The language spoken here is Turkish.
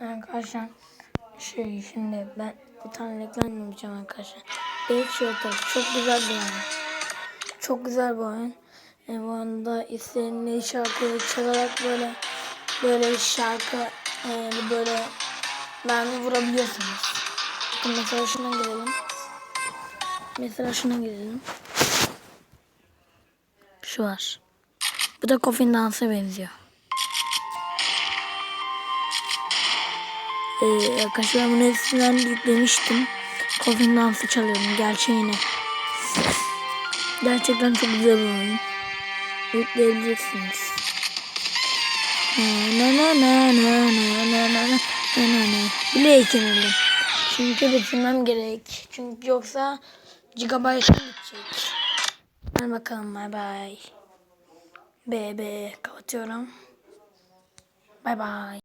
Arkadaşlar şey şimdi ben bir tane reklam yapacağım arkadaşlar. Belki şey tarafı çok güzel bir oyun. Çok güzel bir oyun. E, bu anda istediğiniz şarkıyı çalarak böyle böyle şarkı e, böyle mermi vurabiliyorsunuz. Bakın mesela şuna girelim. Mesela şuna girelim. Şu var. Bu da Coffin dansa benziyor. Ee, arkadaşlar bunu hepsinden yüklemiştim. Coffin dansı çalıyorum gerçeğini. Gerçekten çok güzel bir oyun. Yükleyebilirsiniz. Na na na na na na na na na na na. Bile ekledim. Çünkü bitirmem gerek. Çünkü yoksa gigabyte'ım gidecek. Hadi bakalım bay bay. Bebe kapatıyorum. Bay bay.